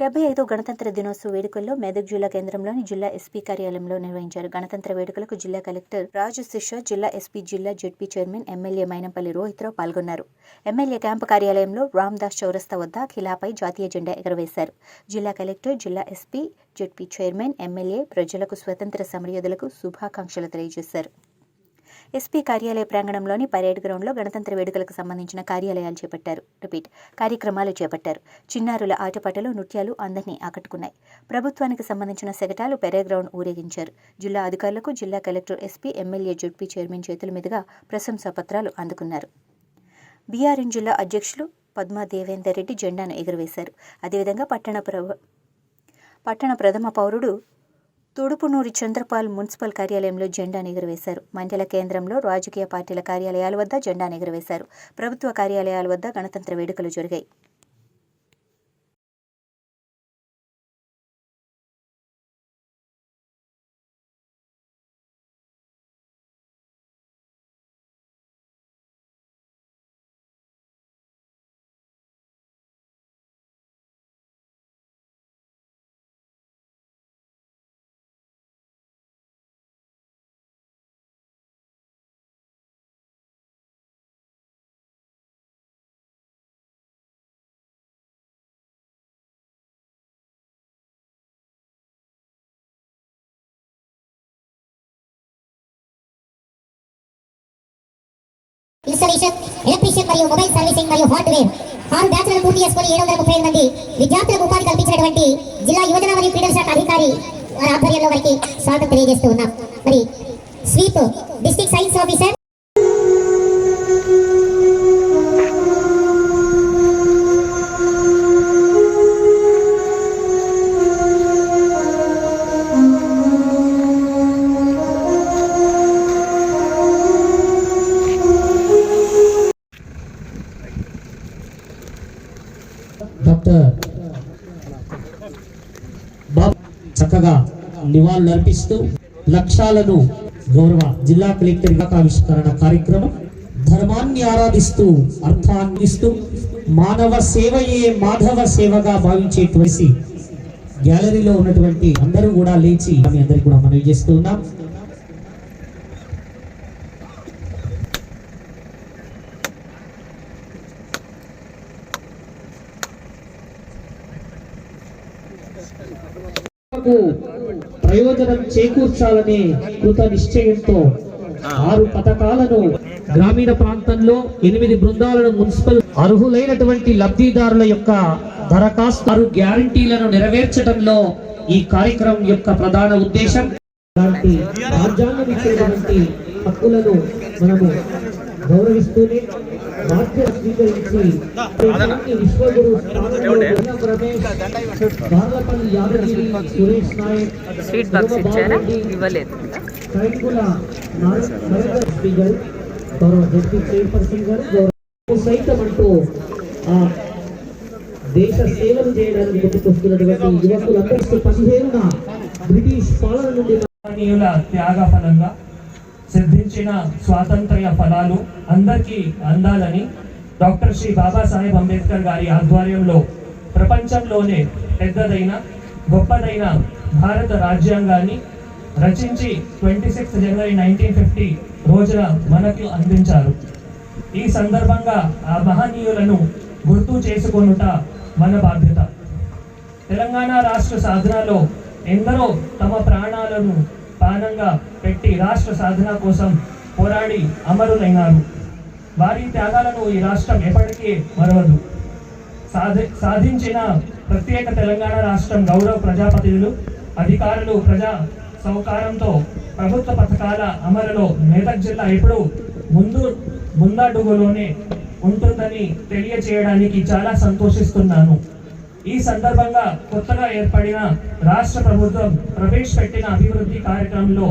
డెబ్బై ఐదో గణతంత్ర దినోత్సవ వేడుకల్లో మెదక్ జిల్లా కేంద్రంలోని జిల్లా ఎస్పీ కార్యాలయంలో నిర్వహించారు. గణతంత్ర వేడుకలకు జిల్లా కలెక్టర్ రాజు శిషా జిల్లా ఎస్పీ జిల్లా ZP chairman MLA Mynampally Rohitrao పాల్గొన్నారు. ఎమ్మెల్యే క్యాంపు కార్యాలయంలో రామ్దాస్ చౌరస్తా వద్ద ఖిలాపై జాతీయ జెండా ఎగరవేశారు. జిల్లా కలెక్టర్ జిల్లా ఎస్పీ జెడ్పీ చైర్మన్ ఎమ్మెల్యే ప్రజలకు స్వతంత్ర సమరయోధులకు శుభాకాంక్షలు తెలియజేశారు. ఎస్పీ కార్యాలయ ప్రాంగణంలోని పరేడ్ గ్రౌండ్లో గణతంత్ర వేడుకలకు సంబంధించిన కార్యాలయాలు చేపట్టారు. రిపీట్ కార్యక్రమాలు చేపట్టారు. చిన్నారుల ఆటపాటలు నృత్యాలు అందరినీ ఆకట్టుకున్నాయి. ప్రభుత్వానికి సంబంధించిన శకటాలు పెరేడ్ గ్రౌండ్ ఊరేగించారు. జిల్లా అధికారులకు జిల్లా collector SP MLA ZP chairman చేతుల మీదుగా ప్రశంసాపత్రాలు అందుకున్నారు. బీఆర్ఎన్ జిల్లా అధ్యక్షులు పద్మా దేవేందర్ రెడ్డి జెండాను ఎగురవేశారు. అదేవిధంగా పట్టణ ప్ర పట్టణ ప్రథమ పౌరుడు తుడుపునూరి చంద్రపాల్ మున్సిపల్ కార్యాలయంలో జెండాను ఎగురవేశారు. మండల కేంద్రంలో రాజకీయ పార్టీల కార్యాలయాల వద్ద జెండా ఎగురవేశారు. ప్రభుత్వ కార్యాలయాల వద్ద గణతంత్ర వేడుకలు జరిగాయి. ఇన్స్టాలేషన్ ఎలక్ట్రీషియన్ మరియు మొబైల్ సర్వీసింగ్ మరియు హార్డ్వేర్ ఆరు బ్యాచ్లను పూర్తి చేసుకుని ఏడు వందల ముప్పై ఐదు మంది విద్యార్థులకు ఉపాధి కల్పించినటువంటి జిల్లా యువజన మరియు క్రీడల శాఖ అధికారి వారి ఆధ్వర్యంలో వారికి స్వాగతం తెలియజేస్తూ ఉన్నాం. మరి స్వీప్ డిస్టిక్ సైన్స్ ఆఫీసర్ చక్కగా నివాళులర్పిస్తూ లక్ష్యాలను గౌరవ జిల్లా కలెక్టర్ ఆవిష్కరణ కార్యక్రమం ధర్మాన్ని ఆరాధిస్తూ అర్థాన్నిస్తూ మానవ సేవయే మాధవ సేవగా భావించేటువంటి గ్యాలరీలో ఉన్నటువంటి అందరూ కూడా లేచి మీ అందరికి కూడా మనవి చేస్తూ ఉన్నాం. ప్రయోజనం చేకూర్చాలనే కృత నిశ్చయంతో ఆరు పథకాలను గ్రామీణ ప్రాంతంలో ఎనిమిది బృందాలను మున్సిపల్ అర్హులైనటువంటి లబ్ధిదారుల యొక్క దరఖాస్తు గ్యారంటీలను నెరవేర్చడంలో ఈ కార్యక్రమం యొక్క ప్రధాన ఉద్దేశం. లాంటి రాజ్యాంగం ఇచ్చేటువంటి హక్కులను మనము గౌరవిస్తూనే బాధ్యత స్వీకరించి విశ్వగురు యాదగిరి, సురేష్ నాయక్, స్వీట్ బాక్స్ ఇచ్చారా ఇవ్వలేదు గౌరవ చైర్పర్సన్ గారు గౌరవ సైతం అంటూ దేశ సేవలు చేయడానికి గుర్తుకొస్తున్నటువంటి యువకులందరికీ పదిహేనున బ్రిటిష్ పాలన నుండి త్యాగ ఫలంగా సిద్ధించిన స్వాతంత్ర్య ఫలాలు అందరికీ అందాలని డాక్టర్ శ్రీ బాబాసాహెబ్ అంబేద్కర్ గారి ఆధ్వర్యంలో ప్రపంచంలోనే పెద్దదైన గొప్పదైన భారత రాజ్యాంగాన్ని రచించి twenty sixth January nineteen fifty రోజున మనకు అందించారు. ఈ సందర్భంగా ఆ మహనీయులను గుర్తు చేసుకొనుట మన బాధ్యత. తెలంగాణ రాష్ట్ర సాధనలో ఎందరో తమ ప్రాణాలను పానంగా పెట్టి రాష్ట్ర సాధన కోసం పోరాడి అమరులైనారు. వారి త్యాగాలను ఈ రాష్ట్రం ఎప్పటికీ మరవదు. సాధి సాధించిన ప్రత్యేక తెలంగాణ రాష్ట్రం గౌరవ ప్రజాప్రతినిధులు అధికారులు ప్రజా సౌకారంతో ప్రభుత్వ పథకాల అమలులో మెదక్ జిల్లా ఇప్పుడు ముందు ముందడుగులోనే ఉంటుందని తెలియజేయడానికి చాలా సంతోషిస్తున్నాను. ఈ సందర్భంగా కొత్తగా ఏర్పడిన రాష్ట్ర ప్రభుత్వం ప్రవేశపెట్టిన అభివృద్ధి కార్యక్రమంలో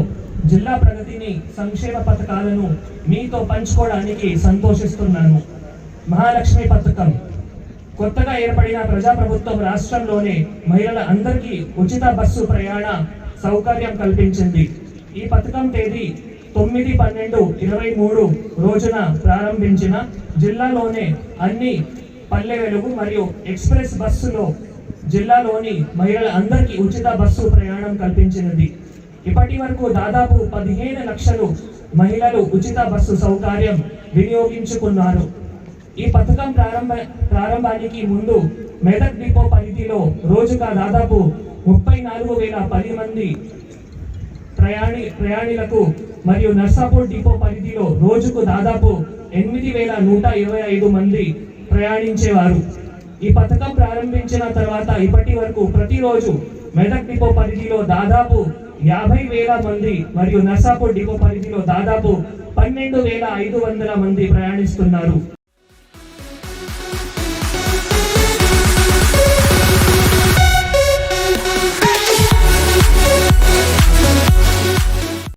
జిల్లా ప్రగతిని సంక్షేమ పథకాలను మీతో పంచుకోవడానికి సంతోషిస్తున్నాను. మహాలక్ష్మి పథకం. కొత్తగా ఏర్పడిన ప్రజాప్రభుత్వం రాష్ట్రంలోనే మహిళల అందరికీ ఉచిత బస్సు ప్రయాణ సౌకర్యం కల్పించింది. ఈ పథకం తేదీ తొమ్మిది పన్నెండు ఇరవై మూడు రోజున ప్రారంభించిన జిల్లాలోనే అన్ని పల్లె వెలుగు మరియు ఎక్స్ప్రెస్ బస్సులో జిల్లాలోని మహిళలందరికీ ఉచిత బస్సు ప్రయాణం కల్పించినది. ఇప్పటి వరకు దాదాపు పదిహేను లక్షలు మహిళలు ఉచిత బస్సు సౌకర్యం వినియోగించుకున్నారు. ఈ పథకం ప్రారంభ ప్రారంభానికి ముందు మెదక్ డిపో పరిధిలో రోజుగా దాదాపు ముప్పై నాలుగు వేల పది మంది ప్రయాణి ప్రయాణికులకు మరియు నర్సాపూర్ డిపో పరిధిలో రోజుకు దాదాపు ఎనిమిది వేల నూట ఇరవై ఐదు మంది ప్రయాణించేవారు. ఈ పథకం ప్రారంభించిన తర్వాత ఇప్పటి వరకు ప్రతిరోజు మెదక్ డిపో పరిధిలో దాదాపు యాభై వేల మంది మరియు నర్సాపూర్ డిపో పరిధిలో దాదాపు పన్నెండు వేల ఐదు వందల మంది ప్రయాణిస్తున్నారు.